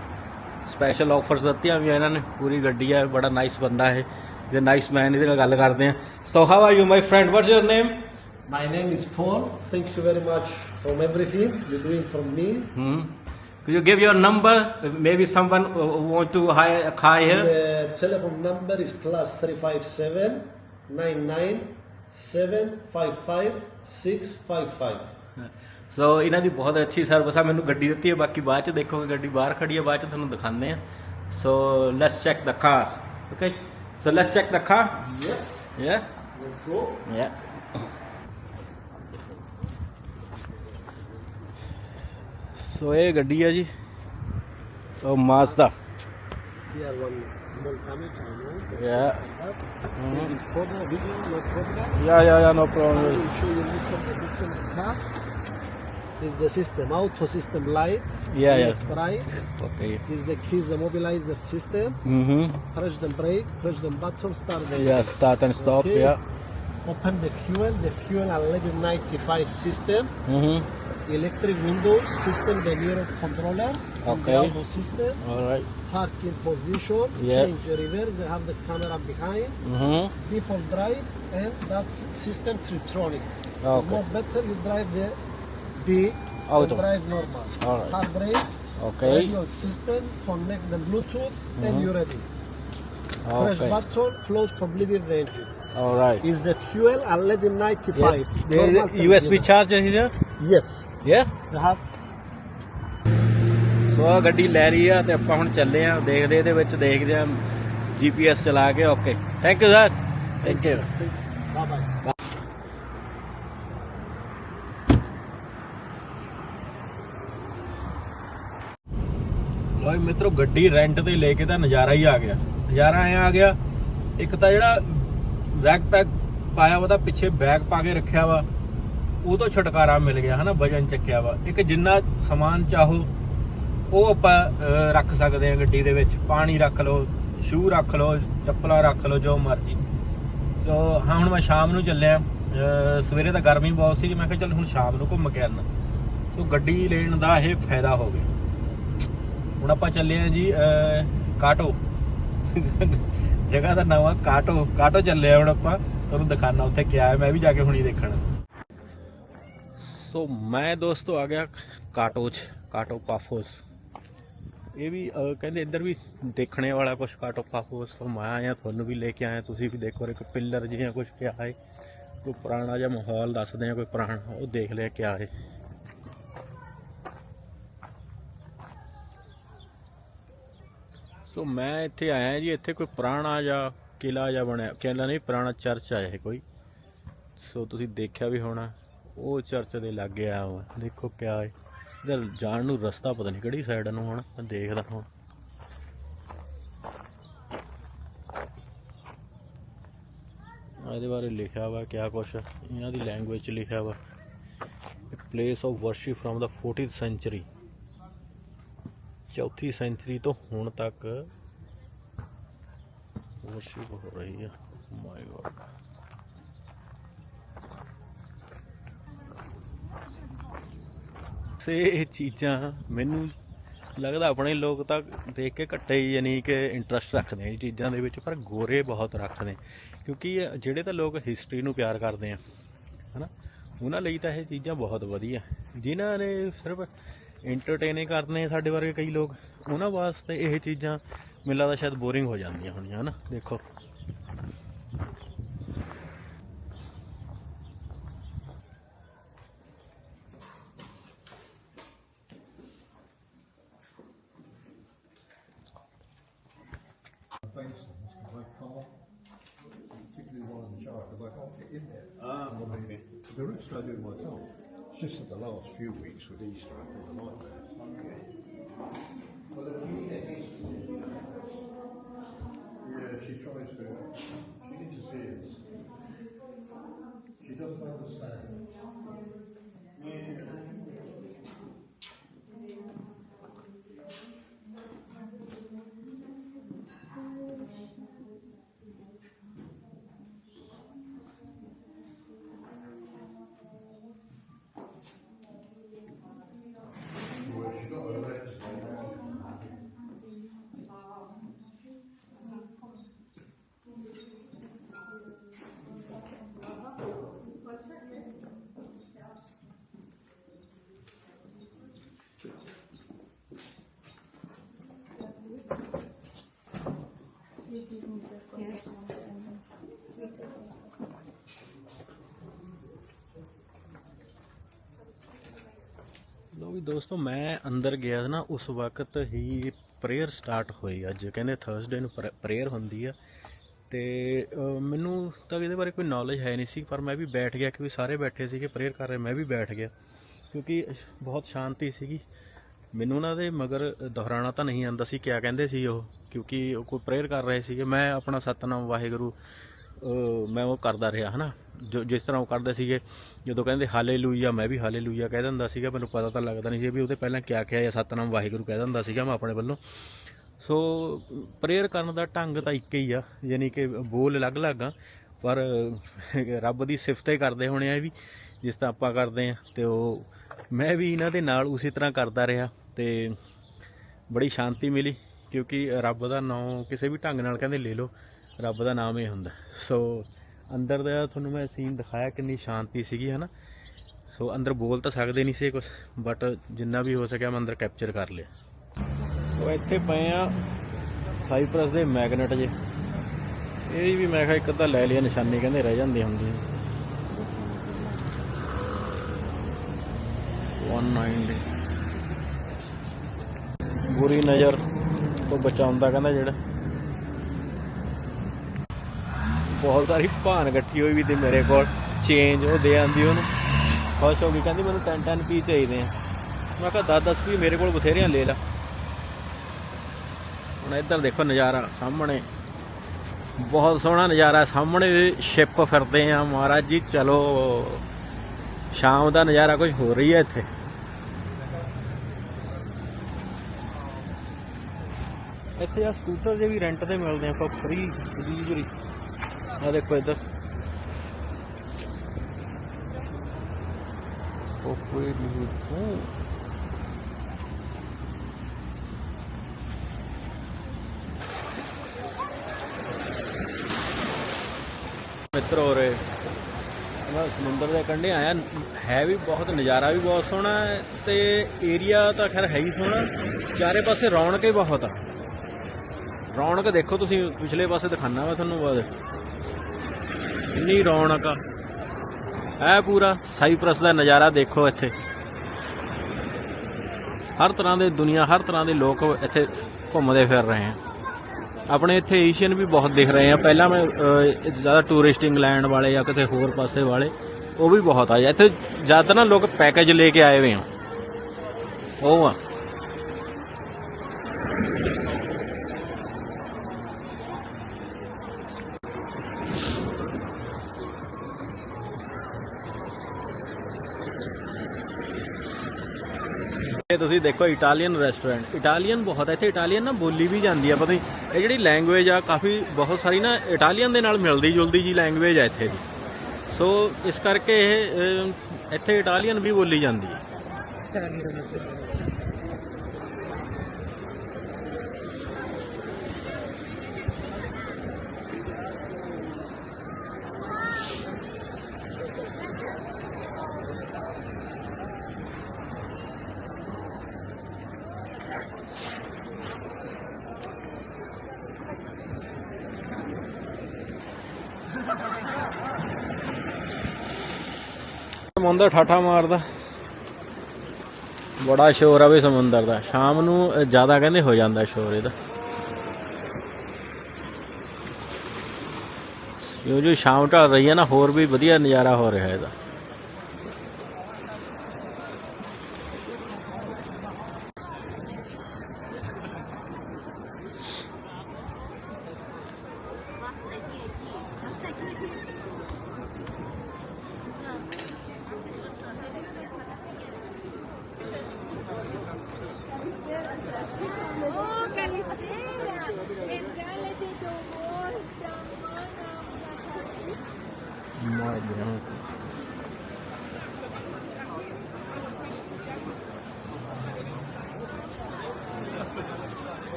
ਸਪੈਸ਼ਲ ਆਫਰਸ ਦਿੱਤੀਆਂ ਵੀ ਇਹਨਾਂ ਨੇ। ਪੂਰੀ ਗੱਡੀ ਆ ਬੜਾ ਨਾਈਸ ਬੰਦਾ ਹੈ ਜੇ ਨਾਈਸ ਮੈਨ ਇਹਦੇ ਨਾਲ ਗੱਲ ਕਰਦੇ ਆ। So how are you my friend what's your name My name is Paul. Thank you very much from everything you're doing for me. Hmm. You give your number? Maybe someone uh, want to hire a car here. The telephone number is plus 357 99 755 655. So ਇਹਨਾਂ ਦੀ ਬਹੁਤ ਅੱਛੀ service ਆ ਮੈਨੂੰ ਗੱਡੀ ਦਿੱਤੀ ਹੈ ਬਾਕੀ ਬਾਅਦ ਚ ਦੇਖੋਗੇ ਗੱਡੀ ਬਾਹਰ ਖੜੀ ਹੈ ਬਾਅਦ ਚ ਤੁਹਾਨੂੰ ਦਿਖਾਉਂਦੇ ਆ so let's check the car okay so let's check the car Yes, yeah let's go. ਯਾ ਸੋ ਇਹ ਗੱਡੀ ਹੈ ਜੀ ਉਹ Mazda Here one small damage, I know. ਯਾ Up. Take it photo, video, no problem. Yeah yeah yeah no I problem will show you look of the system of car. is the system, auto system light. Yeah, yeah. left, right. Okay Is the keys, the mobilizer system. ਹੂੰ Press the brake, press the button, start the yeah start and stop Okay. Yeah Open the fuel, the fuel unleaded 95 system. ਹੂੰ electric windows system, the mirror controller, okay. audio system, All right. parking position, yep. change reverse, they have the camera behind, mm -hmm. default drive, and that's system Tritronic. Okay. It's more better you drive the D Auto. drive normal. All right. Hard brake, okay. radio system, connect the Bluetooth, mm -hmm. and mm-hmm. you're ready. Okay. Press button, close completely the engine. Alright Is the fuel unleaded 95? Normal USB tank, charge ਹੈ ਇਹਦਾ zero. Yes. ਯਾ You have? So ਆ ਗੱਡੀ ਲੈ ਰਹੀ ਆ ਤੇ ਆਪਾਂ ਹੁਣ ਚੱਲੇ ਆ। ਦੇਖਦੇ ਇਹਦੇ ਵਿੱਚ ਦੇਖਦੇ ਆ। GPS ਚਲਾ ਕੇ okay thank you sir thank you Bye bye. ਲੋ ਜੀ ਮਿੱਤਰੋ ਗੱਡੀ ਰੈਂਟ ਤੇ ਲੈ ਕੇ ਤਾਂ ਨਜ਼ਾਰਾ ਹੀ ਆ ਗਿਆ। ਨਜ਼ਾਰਾ ਐ ਆ ਗਿਆ ਇੱਕ ਤਾਂ ਜਿਹੜਾ ਬੈਕ ਪੈਕ ਪਾਇਆ ਵਾ ਤਾਂ ਪਿੱਛੇ ਬੈਗ ਪਾ ਕੇ ਰੱਖਿਆ ਵਾ। ਉਹ ਤੋਂ ਛੁਟਕਾਰਾ ਮਿਲ ਗਿਆ, ਹਨਾ, ਵਜਨ ਚੱਕਿਆ ਵਾ। ਇੱਕ ਜਿੰਨਾ ਸਮਾਨ ਚਾਹੋ, ਉਹ ਆਪਾਂ ਰੱਖ ਸਕਦੇ ਆ ਗੱਡੀ ਦੇ ਵਿੱਚ। ਪਾਣੀ ਰੱਖ ਲਓ ਸ਼ੂ ਰੱਖ ਲਓ, ਚੱਪਲਾਂ ਰੱਖ ਲਓ, ਜੋ ਮਰਜ਼ੀ। ਸੋ ਹਾਂ, ਹੁਣ ਮੈਂ ਸ਼ਾਮ ਨੂੰ ਚੱਲਿਆ। ਸਵੇਰੇ ਤਾਂ ਗਰਮੀ ਬਹੁਤ ਸੀ ਮੈਂ ਕਿਹਾ ਚੱਲ ਹੁਣ ਸ਼ਾਮ ਨੂੰ ਘੁੰਮ ਕੇ ਆਣਾ ਸੋ ਗੱਡੀ ਲੈਣ ਦਾ ਇਹ ਫਾਇਦਾ ਹੋ ਗਿਆ। ਹੁਣ ਆਪਾਂ ਚੱਲੇ ਆ ਜੀ ਕਾਟੋ। ਜਗ੍ਹਾ ਦਾ ਨਾਮ ਆ ਕਾਟੋ ਕਾਟੋ ਚੱਲੇ ਆ ਹੁਣ ਆਪਾਂ। ਤੁਹਾਨੂੰ ਦਿਖਾਣਾ ਉੱਥੇ ਕਿਆ ਹੈ, ਮੈਂ ਵੀ ਜਾ ਕੇ ਹੁਣੀ ਦੇਖਣਾ। ਸੋ ਮੈਂ ਦੋਸਤੋ ਆ ਗਿਆ ਕਾਟੋ ਚ, ਕਾਟੋ ਪਾਫੋਸ। ਇਹ ਵੀ ਕਹਿੰਦੇ ਇੱਧਰ ਵੀ ਦੇਖਣੇ ਵਾਲਾ ਕੁਝ ਕਾਟੋ ਪਾਫੋਸ। ਤੋਂ ਮੈਂ ਆਇਆ, ਤੁਹਾਨੂੰ ਵੀ ਲੈ ਕੇ ਆਇਆ, ਤੁਸੀਂ ਵੀ ਦੇਖੋ ਇੱਕ ਪਿੱਲਰ ਜਿਹਾ ਕੁਝ ਪਿਆ ਹੈ। ਕੋਈ ਪੁਰਾਣਾ ਜਿਹਾ ਮਾਹੌਲ ਦੱਸਦੇ ਆ, ਕੋਈ ਪੁਰਾਣਾ, ਉਹ ਦੇਖ ਲਿਆ ਕਿਆ ਹੈ। ਸੋ ਮੈਂ ਇੱਥੇ ਆਇਆ ਜੀ, ਇੱਥੇ ਕੋਈ ਪੁਰਾਣਾ ਜਾਂ ਕਿਲਾ ਜਾਂ ਬਣਿਆ ਕਿਲਾ ਨਹੀਂ ਪੁਰਾਣਾ ਚਰਚ ਆ ਇਹ ਕੋਈ। ਸੋ ਤੁਸੀਂ ਦੇਖਿਆ ਵੀ ਹੋਣਾ, ਉਹ ਚਰਚ ਦੇ ਲਾਗੇ ਆਇਆ ਹਾਂ ਦੇਖੋ ਕਿਆ ਹੈ। ਇਧਰ ਜਾਣ ਨੂੰ ਰਸਤਾ ਪਤਾ ਨਹੀਂ ਕਿਹੜੀ ਸਾਈਡ ਨੂੰ ਹੁਣ, ਮੈਂ ਦੇਖਦਾ ਹੁਣ। ਇਹਦੇ ਬਾਰੇ ਲਿਖਿਆ ਵਾ ਕਿਆ ਕੁਛ, ਇਹਨਾਂ ਦੀ ਲੈਂਗੁਏਜ ਚ ਲਿਖਿਆ ਵਾ। ਪਲੇਸ ਆਫ ਵਰਸ਼ਿਪ ਫਰਮ ਦਾ 14th ਸੈਂਚਰੀ ਚੌਥੀ ਸੈਂਚੁਰੀ ਤੋਂ ਹੁਣ ਤੱਕ ਵਰਸ਼ਿਪ ਹੋ ਰਹੀ ਹੈ ਮਾਈ ਗॉड ਸੇ ਚੀਜ਼ਾਂ ਮੈਨੂੰ ਲੱਗਦਾ ਆਪਣੇ ਲੋਕ ਤਾਂ ਦੇਖ ਕੇ ਘੱਟੇ ਹੀ ਯਾਨੀ ਕਿ ਇੰਟਰਸਟ ਰੱਖਦੇ ਆ ਇਹ ਚੀਜ਼ਾਂ ਦੇ ਵਿੱਚ, ਪਰ ਗੋਰੇ ਬਹੁਤ ਰੱਖਦੇ ਕਿਉਂਕਿ ਜਿਹੜੇ ਤਾਂ ਲੋਕ ਹਿਸਟਰੀ ਨੂੰ ਪਿਆਰ ਕਰਦੇ ਆ, ਹਨਾ? ਉਹਨਾਂ ਲਈ ਤਾਂ ਇਹ ਚੀਜ਼ਾਂ ਬਹੁਤ ਵਧੀਆ। ਜਿਨ੍ਹਾਂ ਨੇ ਸਿਰਫ ਐਂਟਰਟੇਨ ਕਰਨੇ ਸਾਡੇ ਵਰਗੇ ਕਈ ਲੋਕ। ਉਹਨਾਂ ਵਾਸਤੇ ਇਹ ਚੀਜ਼ਾਂ ਮੈਨੂੰ ਲੱਗਦਾ ਸ਼ਾਇਦ ਬੋਰਿੰਗ ਹੋ ਜਾਂਦੀਆਂ ਹੋਣੀਆਂ ਹਨਾ? ਦੇਖੋ। The rest I do myself. It's just that the last few weeks with Easter, I've been a nightmare. Yeah, she tries to. She interferes. She doesn't understand. ਦੋਸਤੋ, ਮੈਂ ਅੰਦਰ ਗਿਆ ਨਾ, ਉਸ ਵਕਤ ਹੀ ਪ੍ਰੇਅਰ ਸਟਾਰਟ ਹੋਈ ਅੱਜ। ਕਹਿੰਦੇ ਥਰਸਡੇ ਨੂੰ ਪ੍ਰੇਅਰ ਹੁੰਦੀ ਆ। ਤੇ ਮੈਨੂੰ ਤਾਂ ਇਹਦੇ ਬਾਰੇ ਕੋਈ ਨੌਲੇਜ ਹੈ ਨਹੀਂ ਸੀ, ਪਰ ਮੈਂ ਵੀ ਬੈਠ ਗਿਆ ਕਿਉਂਕਿ ਸਾਰੇ ਬੈਠੇ ਸੀਗੇ ਪ੍ਰੇਅਰ ਕਰ ਰਹੇ, ਮੈਂ ਵੀ ਬੈਠ ਗਿਆ। ਕਿਉਂਕਿ ਬਹੁਤ ਸ਼ਾਂਤੀ ਸੀਗੀ। ਮੈਨੂੰ ਉਹਨਾਂ ਦੇ ਮਗਰ ਦੁਹਰਾਣਾ ਤਾਂ ਨਹੀਂ ਆਉਂਦਾ ਸੀ, ਕਿਆ ਕਹਿੰਦੇ ਸੀ ਉਹ? ਕਿਉਂਕਿ ਉਹ ਕੋਈ ਪ੍ਰੇਅਰ ਕਰ ਰਹੇ ਸੀਗੇ। ਮੈਂ ਆਪਣਾ ਸਤਨਾਮ ਵਾਹਿਗੁਰੂ ਮੈਂ ਉਹ ਕਰਦਾ ਰਿਹਾ, ਹਨਾ? ਜੋ, ਜਿਸ ਤਰ੍ਹਾਂ ਉਹ ਕਰਦੇ ਸੀਗੇ, ਜਦੋਂ ਕਹਿੰਦੇ ਹਾਲੇਲੂਇਆ, ਮੈਂ ਵੀ ਹਾਲੇਲੂਇਆ ਕਹਿ ਦਿੰਦਾ ਸੀਗਾ, ਮੈਨੂੰ ਪਤਾ ਤਾਂ ਲੱਗਦਾ ਨਹੀਂ ਸੀ ਵੀ ਉਹਦੇ ਪਹਿਲਾਂ ਕਿਆ ਕਿਹਾ ਜਾਂ ਸਤਨਾਮ ਵਾਹਿਗੁਰੂ ਕਹਿ ਦਿੰਦਾ ਸੀਗਾ ਮੈਂ ਆਪਣੇ ਵੱਲੋਂ। ਸੋ ਪ੍ਰੇਅਰ ਕਰਨ ਦਾ ਢੰਗ ਤਾਂ ਇੱਕ ਹੀ ਆ, ਯਾਨੀ ਕਿ ਬੋਲ ਅਲੱਗ-ਅਲੱਗ ਆ, ਪਰ ਰੱਬ ਦੀ ਸਿਫਤ ਕਰਦੇ ਹੋਣੇ ਆ ਵੀ, ਜਿਸ ਤਰ੍ਹਾਂ ਆਪਾਂ ਕਰਦੇ ਆ, ਤੇ ਉਹ ਮੈਂ ਵੀ ਇਹਨਾਂ ਦੇ ਨਾਲ ਉਸੇ ਤਰ੍ਹਾਂ ਕਰਦਾ ਰਿਹਾ, ਤੇ ਬੜੀ ਸ਼ਾਂਤੀ ਮਿਲੀ, ਕਿਉਂਕਿ ਰੱਬ ਦਾ ਨਾਮ ਕਿਸੇ ਵੀ ਢੰਗ ਨਾਲ ਕਹਿੰਦੇ ਲੈ ਲਓ ਰੱਬ ਦਾ ਨਾਮ ਹੀ ਹੁੰਦਾ। ਸੋ ਅੰਦਰ ਦਾ ਤੁਹਾਨੂੰ ਮੈਂ ਸੀਨ ਦਿਖਾਇਆ ਕਿੰਨੀ ਸ਼ਾਂਤੀ ਸੀਗੀ, ਹਨਾ? ਸੋ ਅੰਦਰ ਬੋਲ ਤਾਂ ਸਕਦੇ ਨਹੀਂ ਸੀ ਕੁਝ ਬਟ ਜਿੰਨਾ ਵੀ ਹੋ ਸਕਿਆ ਮੈਂ ਅੰਦਰ ਕੈਪਚਰ ਕਰ ਲਿਆ। ਸੋ ਇੱਥੇ ਪਏ ਆ ਸਾਈਪਰਸ ਦੇ ਮੈਗਨੇਟ ਜੇ। ਇਹ ਵੀ ਮੈਂ ਕਿਹਾ ਇੱਕ ਅੱਧਾ ਲੈ ਲਿਆ, ਨਿਸ਼ਾਨੀ ਕਹਿੰਦੇ ਰਹਿ ਜਾਂਦੇ ਹੁੰਦੇ 190 ਬੁਰੀ ਨਜ਼ਰ ਤੋਂ ਬਚਾਉਂਦਾ ਕਹਿੰਦਾ ਜਿਹੜਾ। ਬਹੁਤ ਸਾਰੀ ਭਾਨ ਇਕੱਠੀ ਹੋਈ ਵੀ ਤੇ ਮੇਰੇ ਕੋਲ ਚੇਂਜ ਉਹ ਦੇ ਆਂਦੀ ਉਹਨੂੰ। ਖੁਸ਼ ਹੋ ਗਈ, ਕਹਿੰਦੀ ਮੈਨੂੰ 10 10 ਪੀ ਚਾਹੀਦੇ ਆ। ਮੈਂ ਕਿਹਾ 10 10 ਪੀ ਮੇਰੇ ਕੋਲ ਬਥੇਰਿਆਂ ਲੈ ਲਾ। ਹੁਣ ਇੱਧਰ ਦੇਖੋ ਨਜ਼ਾਰਾ ਸਾਹਮਣੇ। ਬਹੁਤ ਸੋਹਣਾ ਨਜ਼ਾਰਾ ਸਾਹਮਣੇ ਸ਼ਿਪ ਫਿਰਦੇ ਆ। ਮਹਾਰਾਜ ਜੀ, ਚਲੋ। ਸ਼ਾਮ ਦਾ ਨਜ਼ਾਰਾ ਕੁਝ ਹੋ ਰਹੀ ਹੈ ਇੱਥੇ। ਇੱਥੇ ਆ ਸਕੂਟਰ ਜੇ ਵੀ ਰੈਂਟ ਤੇ ਮਿਲਦੇ ਆ ਫਰੀ ਫ੍ਰੀ ਆ ਦੇਖੋ ਇੱਧਰ। ਉਹ ਕੋਈ ਡਿਲੀਵਰੀ ਮਿੱਤਰ ਹੋ ਰਹੇ ਮੈਂ ਸਮੁੰਦਰ ਦੇ ਕੰਢੇ ਆਇਆ। ਹੈ ਵੀ ਬਹੁਤ, ਨਜ਼ਾਰਾ ਵੀ ਬਹੁਤ ਸੋਹਣਾ ਹੈ ਤੇ ਏਰੀਆ ਤਾਂ ਖੈਰ ਹੈ ਹੀ ਸੋਹਣਾ। ਚਾਰੇ ਪਾਸੇ ਰੌਣਕ ਹੀ ਬਹੁਤ ਆ। ਰੌਣਕ ਦੇਖੋ ਤੁਸੀਂ, ਪਿਛਲੇ ਪਾਸੇ ਦਿਖਾਣਾ ਮੈਂ ਤੁਹਾਨੂੰ ਬਾਅਦ ਇੰਨੀ ਰੌਣਕ ਆ। ਇਹ ਪੂਰਾ ਸਾਈਪ੍ਰਸ ਦਾ ਨਜ਼ਾਰਾ ਦੇਖੋ ਇੱਥੇ। ਹਰ ਤਰ੍ਹਾਂ ਦੇ ਦੁਨੀਆ, ਹਰ ਤਰ੍ਹਾਂ ਦੇ ਲੋਕ ਇੱਥੇ ਘੁੰਮਦੇ ਫਿਰ ਰਹੇ ਆ। ਆਪਣੇ ਇੱਥੇ ਏਸ਼ੀਅਨ ਵੀ ਬਹੁਤ ਦਿਖ ਰਹੇ ਆ। ਪਹਿਲਾਂ ਮੈਂ ਜ਼ਿਆਦਾ ਟੂਰਿਸਟ ਇੰਗਲੈਂਡ ਵਾਲੇ ਜਾਂ ਕਿਤੇ ਹੋਰ ਪਾਸੇ ਵਾਲੇ, ਉਹ ਵੀ ਬਹੁਤ ਆ। ਇੱਥੇ ਜ਼ਿਆਦਾ ਨਾ ਲੋਕ ਪੈਕੇਜ ਲੈ ਕੇ ਆਏ ਹੋਏ ਆ। ਉਹ ਆ। ਇਹ ਤੁਸੀਂ ਦੇਖੋ ਇਟਾਲੀਅਨ ਰੈਸਟੋਰੈਂਟ ਇਟਾਲੀਅਨ ਬਹੁਤ ਹੈ, ਇੱਥੇ ਇਟਾਲੀਅਨ ਨਾ ਬੋਲੀ ਵੀ ਜਾਂਦੀ ਆ, ਪਤਾ ਨਹੀਂ, ਇਹ ਜਿਹੜੀ ਲੈਂਗੁਏਜ ਆ, ਕਾਫੀ ਬਹੁਤ ਸਾਰੀ ਨਾ ਇਟਾਲੀਅਨ ਦੇ ਨਾਲ ਮਿਲਦੀ ਜੁਲਦੀ ਜੀ ਲੈਂਗੁਏਜ ਆ ਇੱਥੇ ਦੀ। ਸੋ ਇਸ ਕਰਕੇ ਇਹ ਇੱਥੇ ਇਟਾਲੀਅਨ ਵੀ ਬੋਲੀ ਜਾਂਦੀ ਹੈ ਸਮੁੰਦਰ, ਠਾਠਾ ਮਾਰਦਾ। ਬੜਾ ਸ਼ੋਰ ਆ ਵੀ ਸਮੁੰਦਰ ਦਾ। ਸ਼ਾਮ ਨੂੰ ਜ਼ਿਆਦਾ ਕਹਿੰਦੇ ਹੋ ਜਾਂਦਾ ਸ਼ੋਰ ਇਹਦਾ। ਜੋ ਜੋ ਸ਼ਾਮ ਢਲ ਰਹੀ ਹੈ ਨਾ, ਹੋਰ ਵੀ ਵਧੀਆ ਨਜ਼ਾਰਾ ਹੋ ਰਿਹਾ ਇਹਦਾ Oh, California! Entrale de Domor, ਮਾਰ ਦਿਆਂ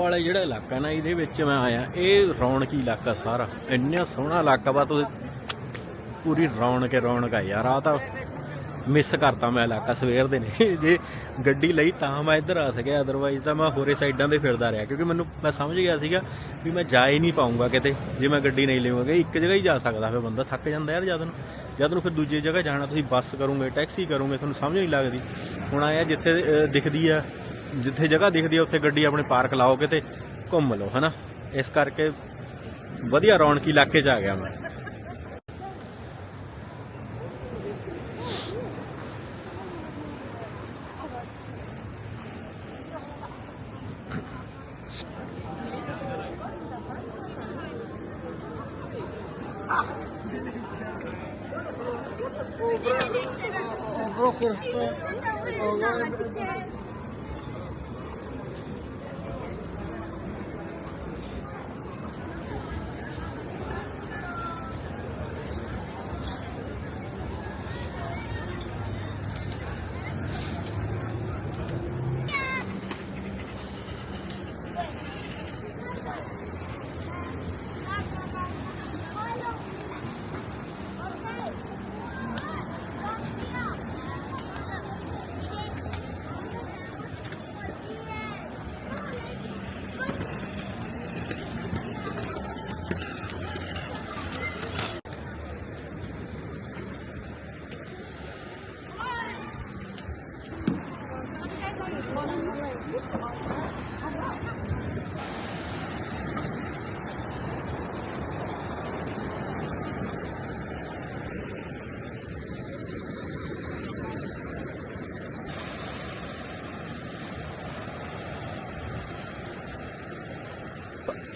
ਵਾਲਾ ਜਿਹੜਾ ਇਲਾਕਾ ਨਾ, ਇਹਦੇ ਵਿੱਚ ਮੈਂ ਆਇਆ। ਇਹ ਰੌਣਕੀ ਇਲਾਕਾ ਸਾਰਾ। ਇੰਨਾ ਸੋਹਣਾ ਇਲਾਕਾ ਵਾ, ਤੁਸੀਂ ਪੂਰੀ ਰੌਣਕ ਹੀ ਰੌਣਕ ਆ ਯਾਰ। ਆ ਤਾਂ ਮਿਸ ਕਰਤਾ ਮੈਂ ਇਲਾਕਾ ਸਵੇਰ ਦੇ ਨੇ। ਜੇ ਗੱਡੀ ਲਈ ਤਾਂ ਮੈਂ ਇੱਧਰ ਆ ਸਕਿਆ। ਅਦਰਵਾਈਜ਼ ਤਾਂ ਮੈਂ ਹੋਰੇ ਸਾਈਡਾਂ ਤੇ ਫਿਰਦਾ ਰਿਹਾ। ਕਿਉਂਕਿ ਮੈਨੂੰ, ਮੈਂ ਸਮਝ ਗਿਆ ਸੀਗਾ ਵੀ ਮੈਂ ਜਾ ਹੀ ਨਹੀਂ ਪਾਉਂਗਾ ਕਿਤੇ। ਜੇ ਮੈਂ ਗੱਡੀ ਨਹੀਂ ਲਵਾਂਗਾ, ਇੱਕ ਜਗ੍ਹਾ ਹੀ ਜਾ ਸਕਦਾ ਫਿਰ ਬੰਦਾ। ਥੱਕ ਜਾਂਦਾ ਯਾਰ ਜਦ ਨੂੰ। ਜਦ ਨੂੰ ਫਿਰ ਦੂਜੀ ਜਗ੍ਹਾ ਜਾਣਾ, ਤੁਸੀਂ ਬੱਸ ਕਰੋਗੇ, ਟੈਕਸੀ ਕਰੋਗੇ, ਤੁਹਾਨੂੰ ਸਮਝ ਨਹੀਂ ਲੱਗਦੀ। ਹੁਣ ਆਇਆ ਜਿੱਥੇ ਦਿਖਦੀ ਆ ਜਿੱਥੇ ਜਗ੍ਹਾ ਦਿਖਦੀ ਹੈ ਉੱਥੇ ਗੱਡੀ ਆਪਣੇ ਪਾਰਕ ਲਾਓਗੇ ਤੇ ਘੁੰਮ ਲਓ ਹਨਾ? ਇਸ ਕਰਕੇ ਵਧੀਆ ਰੌਣਕੀ ਇਲਾਕੇ 'ਚ ਆ ਗਿਆ ਮੈਂ। Bro, first, uh,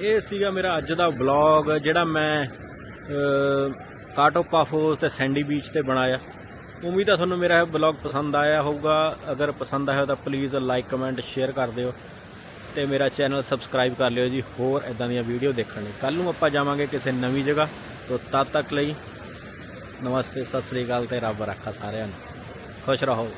ਇਹ ਸੀਗਾ ਮੇਰਾ ਅੱਜ ਦਾ ਵਲੌਗ ਜਿਹੜਾ ਮੈਂ ਕਾਟੋ ਪਾਫੋਸ ਤੇ ਸੈਂਡੀ ਬੀਚ ਤੇ ਬਣਾਇਆ। ਉਮੀਦ ਹੈ ਤੁਹਾਨੂੰ ਮੇਰਾ ਇਹ ਵਲੌਗ ਪਸੰਦ ਆਇਆ ਹੋਊਗਾ। ਅਗਰ ਪਸੰਦ ਆਇਆ ਤਾਂ ਪਲੀਜ਼ ਲਾਈਕ ਕਮੈਂਟ ਸ਼ੇਅਰ ਕਰ ਦਿਓ। ਤੇ ਮੇਰਾ ਚੈਨਲ ਸਬਸਕ੍ਰਾਈਬ ਕਰ ਲਿਓ ਜੀ। ਹੋਰ ਇਦਾਂ ਦੀਆਂ ਵੀਡੀਓ ਦੇਖਣ ਲਈ। ਕੱਲ ਨੂੰ ਆਪਾਂ ਜਾਵਾਂਗੇ ਕਿਸੇ ਨਵੀਂ ਜਗ੍ਹਾ। ਤੋਂ ਤਦ ਤੱਕ ਲਈ ਨਮਸਤੇ, ਸਤਿ ਸ੍ਰੀ ਅਕਾਲ ਤੇ ਰੱਬ ਰੱਖਾ ਸਾਰਿਆਂ ਨੂੰ। ਖੁਸ਼ ਰਹੋ।